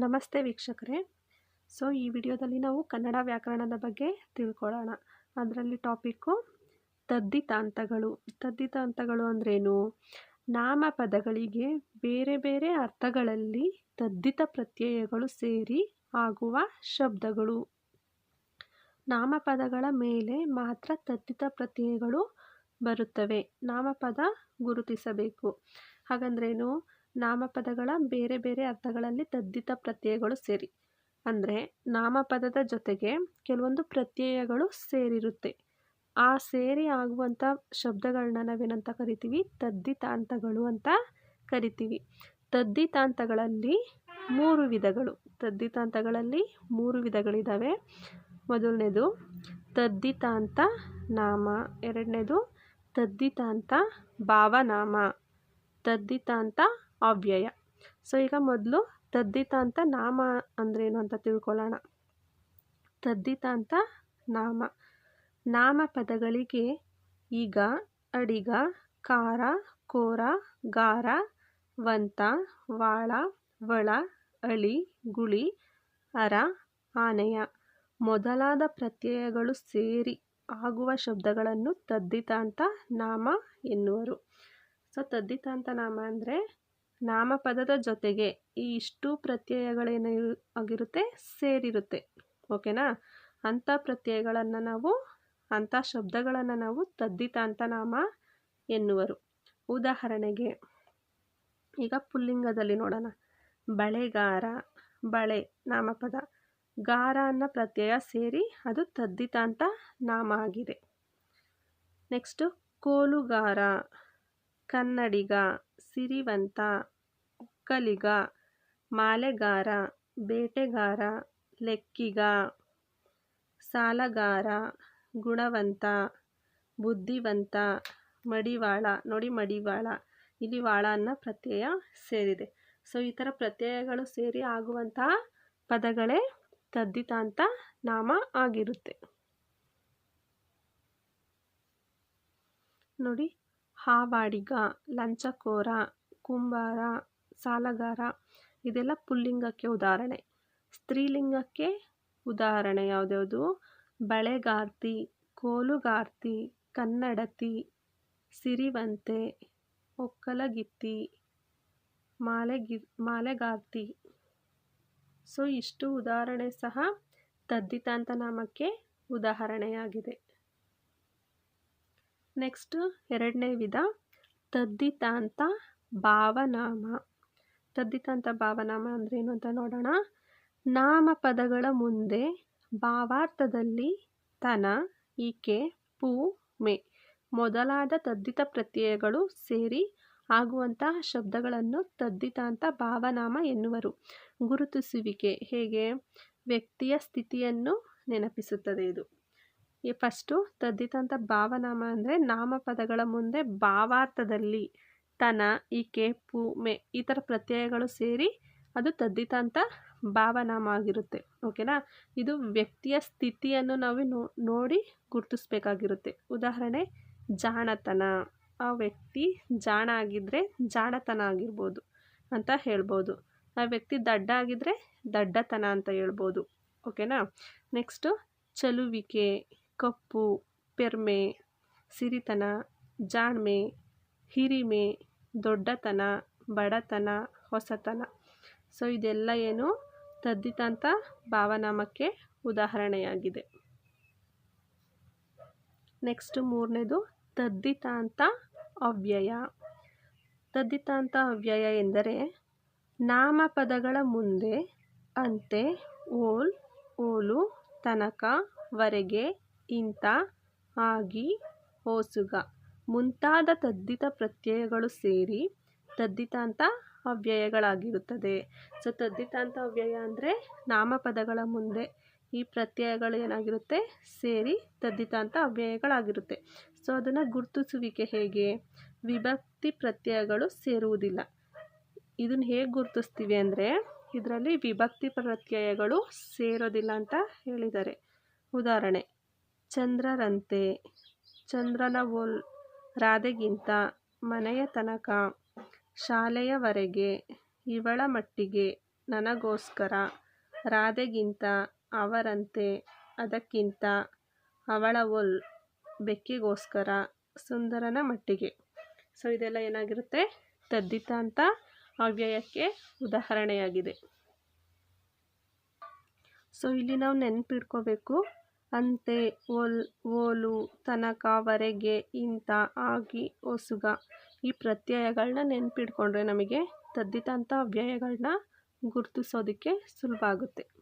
ನಮಸ್ತೆ ವೀಕ್ಷಕರೇ. ಸೊ ಈ ವಿಡಿಯೋದಲ್ಲಿ ನಾವು ಕನ್ನಡ ವ್ಯಾಕರಣದ ಬಗ್ಗೆ ತಿಳ್ಕೊಳ್ಳೋಣ. ಅದರಲ್ಲಿ ಟಾಪಿಕ್ಕು ತದ್ದಿತಾಂತಗಳು ತದ್ದಿತಾಂತಗಳು ಅಂದ್ರೇನು? ನಾಮಪದಗಳಿಗೆ ಬೇರೆ ಬೇರೆ ಅರ್ಥಗಳಲ್ಲಿ ತದ್ದಿತ ಪ್ರತ್ಯಯಗಳು ಸೇರಿ ಆಗುವ ಶಬ್ದಗಳು. ನಾಮಪದಗಳ ಮೇಲೆ ಮಾತ್ರ ತದ್ದಿತ ಪ್ರತ್ಯಯಗಳು ಬರುತ್ತವೆ. ನಾಮಪದ ಗುರುತಿಸಬೇಕು. ಹಾಗಂದ್ರೇನು? ನಾಮಪದಗಳ ಬೇರೆ ಬೇರೆ ಅರ್ಥಗಳಲ್ಲಿ ತದ್ದಿತ ಪ್ರತ್ಯಯಗಳು ಸೇರಿ. ಅಂದರೆ ನಾಮಪದದ ಜೊತೆಗೆ ಕೆಲವೊಂದು ಪ್ರತ್ಯಯಗಳು ಸೇರಿರುತ್ತೆ. ಆ ಸೇರಿ ಆಗುವಂಥ ಶಬ್ದಗಳನ್ನ ನಾವೇನಂತ ಕರಿತೀವಿ? ತದ್ದಿತಾಂತಗಳು ಅಂತ ಕರಿತೀವಿ. ತದ್ದಿತಾಂತಗಳಲ್ಲಿ ಮೂರು ವಿಧಗಳು. ತದ್ದಿತಾಂತಗಳಲ್ಲಿ ಮೂರು ವಿಧಗಳಿದ್ದಾವೆ ಮೊದಲನೇದು ತದ್ದಿತಾಂತ ನಾಮ. ಎರಡನೇದು ತದ್ದಿತಾಂತ ಭಾವನಾಮ. ತದ್ದಿತಾಂತ ಅವ್ಯಯ. ಸೊ, ಈಗ ಮೊದಲು ತದ್ದಿತ ಅಂತ ನಾಮ ಅಂದ್ರೇನು ಅಂತ ತಿಳ್ಕೊಳ್ಳೋಣ. ತದ್ದಿತಾಂತ ನಾಮ. ನಾಮ ಪದಗಳಿಗೆ ಈಗ, ಅಡಿಗ ಕಾರ ಕೋರ, ಗಾರ, ವಂತ, ವಾಳ, ವಳ, ಅಳಿ, ಗುಳಿ, ಅರ, ಆನೆಯ. ಮೊದಲಾದ ಪ್ರತ್ಯಯಗಳು ಸೇರಿ ಆಗುವ ಶಬ್ದಗಳನ್ನು ತದ್ದಿತಾಂತ ನಾಮ ಎನ್ನುವರು. ಸೊ ತದ್ದಿತಾಂತ ನಾಮ ಅಂದರೆ ನಾಮಪದದ ಜೊತೆಗೆ ಈ ಇಷ್ಟು ಪ್ರತ್ಯಯಗಳೇನು ಆಗಿರುತ್ತೆ? ಸೇರಿರುತ್ತೆ. ಓಕೆನಾ? ಅಂಥ ಪ್ರತ್ಯಯಗಳನ್ನು ನಾವು ಅಂಥ ಶಬ್ದಗಳನ್ನು ನಾವು ತದ್ದಿತಾಂತ ನಾಮ ಎನ್ನುವರು. ಉದಾಹರಣೆಗೆ, ಈಗ ಪುಲ್ಲಿಂಗದಲ್ಲಿ ನೋಡೋಣ. ಬಳೆಗಾರ, ಬಳೆ, ನಾಮಪದ. ಗಾರ ಅನ್ನೋ ಪ್ರತ್ಯಯ ಸೇರಿ ಅದು ತದ್ದಿತಾಂತ ನಾಮ ಆಗಿದೆ. ನೆಕ್ಸ್ಟು, ಕೋಲುಗಾರ, ಕನ್ನಡಿಗ, ಸಿರಿವಂತ ಒಕ್ಕಲಿಗ ಮಾಲೆಗಾರ, ಬೇಟೆಗಾರ, ಲೆಕ್ಕಿಗ, ಸಾಲಗಾರ, ಗುಣವಂತ, ಬುದ್ಧಿವಂತ, ಮಡಿವಾಳ, ನೋಡಿ ಮಡಿವಾಳ, ಇಲ್ಲಿ ವಾಳ ಅನ್ನೋ ಪ್ರತ್ಯಯ ಸೇರಿದೆ. ಸೊ ಈ ಥರ ಪ್ರತ್ಯಯಗಳು ಸೇರಿ ಆಗುವಂತಹ ಪದಗಳೇ ತದ್ದಿತಾಂತ ನಾಮ ಆಗಿರುತ್ತೆ. ನೋಡಿ, ಹಾವಾಡಿಗ, ಲಂಚಕೋರ, ಕುಂಬಾರ ಸಾಲಗಾರ. ಇದೆಲ್ಲ ಪುಲ್ಲಿಂಗಕ್ಕೆ ಉದಾಹರಣೆ. ಸ್ತ್ರೀಲಿಂಗಕ್ಕೆ ಉದಾಹರಣೆ ಯಾವುದ್ಯಾವುದು? ಬಳೆಗಾರ್ತಿ, ಕೋಲುಗಾರ್ತಿ, ಕನ್ನಡತಿ, ಸಿರಿವಂತೆ, ಒಕ್ಕಲಗಿತ್ತಿ, ಮಾಲೆಗಿ, ಮಾಲೆಗಾರ್ತಿ. ಸೊ, ಇಷ್ಟು ಉದಾಹರಣೆ ಸಹ ತದ್ದಿತಾಂತ ನಾಮಕ್ಕೆ ಉದಾಹರಣೆಯಾಗಿದೆ. ನೆಕ್ಸ್ಟ್ ಎರಡನೇ ವಿಧ, ತದ್ದಿತಾಂತ ಭಾವನಾಮ. ತದ್ದಿತಾಂತ ಭಾವನಾಮ ಅಂದ್ರೇನು ಅಂತ ನೋಡೋಣ. ನಾಮಪದಗಳ ಮುಂದೆ ಭಾವಾರ್ಥದಲ್ಲಿ ತನ, ಈಕೆ, ಪೂ, ಮೆ ಮೊದಲಾದ ತದ್ದಿತ ಪ್ರತ್ಯಯಗಳು ಸೇರಿ ಆಗುವಂತಹ ಶಬ್ದಗಳನ್ನು ತದ್ದಿತಾಂತ ಭಾವನಾಮ ಎನ್ನುವರು. ಗುರುತಿಸುವಿಕೆ ಹೇಗೆ? ವ್ಯಕ್ತಿಯ ಸ್ಥಿತಿಯನ್ನು ನೆನಪಿಸುತ್ತದೆ ಇದು. ಫಸ್ಟು ತದ್ದಿತಾಂತ ಭಾವನಾಮ ಅಂದರೆ ನಾಮಪದಗಳ ಮುಂದೆ ಭಾವಾರ್ಥದಲ್ಲಿ ತನ, ಈಕೆ, ಪು, ಮೆ ಈ ಥರ ಪ್ರತ್ಯಯಗಳು ಸೇರಿ ಅದು ತದ್ದಿತ ಅಂತ ಭಾವನಾಮ ಆಗಿರುತ್ತೆ ಓಕೆನಾ? ಇದು ವ್ಯಕ್ತಿಯ ಸ್ಥಿತಿಯನ್ನು ನಾವು ನೋಡಿ ಗುರುತಿಸ್ಬೇಕಾಗಿರುತ್ತೆ. ಉದಾಹರಣೆ, ಜಾಣತನ. ಆ ವ್ಯಕ್ತಿ ಜಾಣ ಆಗಿದ್ದರೆ ಜಾಣತನ ಆಗಿರ್ಬೋದು ಅಂತ ಹೇಳ್ಬೋದು. ಆ ವ್ಯಕ್ತಿ ದಡ್ಡ ಆಗಿದ್ದರೆ ದಡ್ಡತನ ಅಂತ ಹೇಳ್ಬೋದು. ಓಕೆನಾ? ನೆಕ್ಸ್ಟು, ಚಲುವಿಕೆ, ಕಪ್ಪು, ಪೆರ್ಮೆ, ಸಿರಿತನ, ಜಾಣ್ಮೆ, ಹಿರಿಮೆ ದೊಡ್ಡತನ, ಬಡತನ, ಹೊಸತನ. ಸೊ ಇದೆಲ್ಲ ಏನು? ತದ್ದಿತಾಂತ ಭಾವನಾಮಕ್ಕೆ ಉದಾಹರಣೆಯಾಗಿದೆ. ನೆಕ್ಸ್ಟ್ ಮೂರನೇದು ತದ್ದಿತಾಂತ ಅವ್ಯಯ. ತದ್ದಿತಾಂತ ಅವ್ಯಯ ಎಂದರೆ, ನಾಮಪದಗಳ ಮುಂದೆ, ಅಂತೆ, ಓಲ್, ಓಲು, ತನಕ, ವರೆಗೆ ಇಂಥ ಆಗಿ, ಹೋಸುಗ. ಮುಂತಾದ ತದ್ದಿತ ಪ್ರತ್ಯಯಗಳು ಸೇರಿ ತದ್ದಿತಾಂತ ಅವ್ಯಯಗಳಾಗಿರುತ್ತದೆ. ಸೊ ತದ್ದಿತಾಂತ ಅವ್ಯಯ ಅಂದರೆ ನಾಮಪದಗಳ ಮುಂದೆ ಈ ಪ್ರತ್ಯಯಗಳು ಏನಾಗಿರುತ್ತೆ? ಸೇರಿ ತದ್ದಿತಾಂತ ಅವ್ಯಯಗಳಾಗಿರುತ್ತೆ. ಸೊ ಅದನ್ನು ಗುರುತಿಸುವಿಕೆ ಹೇಗೆ? ವಿಭಕ್ತಿ ಪ್ರತ್ಯಯಗಳು ಸೇರುವುದಿಲ್ಲ. ಇದನ್ನು ಹೇಗೆ ಗುರುತಿಸ್ತೀವಿ ಅಂದರೆ ಇದರಲ್ಲಿ ವಿಭಕ್ತಿ ಪ್ರತ್ಯಯಗಳು ಸೇರೋದಿಲ್ಲ ಅಂತ ಹೇಳಿದ್ದಾರೆ. ಉದಾಹರಣೆ, ಚಂದ್ರರಂತೆ, ಚಂದ್ರನ ಓಲ್ ರಾಧೆಗಿಂತ ಮನೆಯ ತನಕ ಶಾಲೆಯವರೆಗೆ ಇವಳ ಮಟ್ಟಿಗೆ ನನಗೋಸ್ಕರ ರಾಧೆಗಿಂತ ಅವರಂತೆ ಅದಕ್ಕಿಂತ ಅವಳ ಒಲ್ ಬೆಕ್ಕಿಗೋಸ್ಕರ ಸುಂದರನ ಮಟ್ಟಿಗೆ. ಸೊ ಇದೆಲ್ಲ ಏನಾಗಿರುತ್ತೆ? ತದ್ದಿತ ಅಂತ ಅವ್ಯಯಕ್ಕೆ ಉದಾಹರಣೆಯಾಗಿದೆ. ಸೊ ಇಲ್ಲಿ ನಾವು ನೆನಪಿಡ್ಕೋಬೇಕು ಅಂತೆ ಓಲು ತನಕ ವರೆಗೆ ಇಂಥ ಆಗಿ ಒಸುಗ. ಈ ಪ್ರತ್ಯಯಗಳನ್ನ ನೆನ್ಪಿಟ್ಕೊಂಡ್ರೆ ನಮಗೆ ತದ್ದಿತಂಥ ಅವ್ಯಯಗಳನ್ನ ಗುರುತಿಸೋದಕ್ಕೆ ಸುಲಭ ಆಗುತ್ತೆ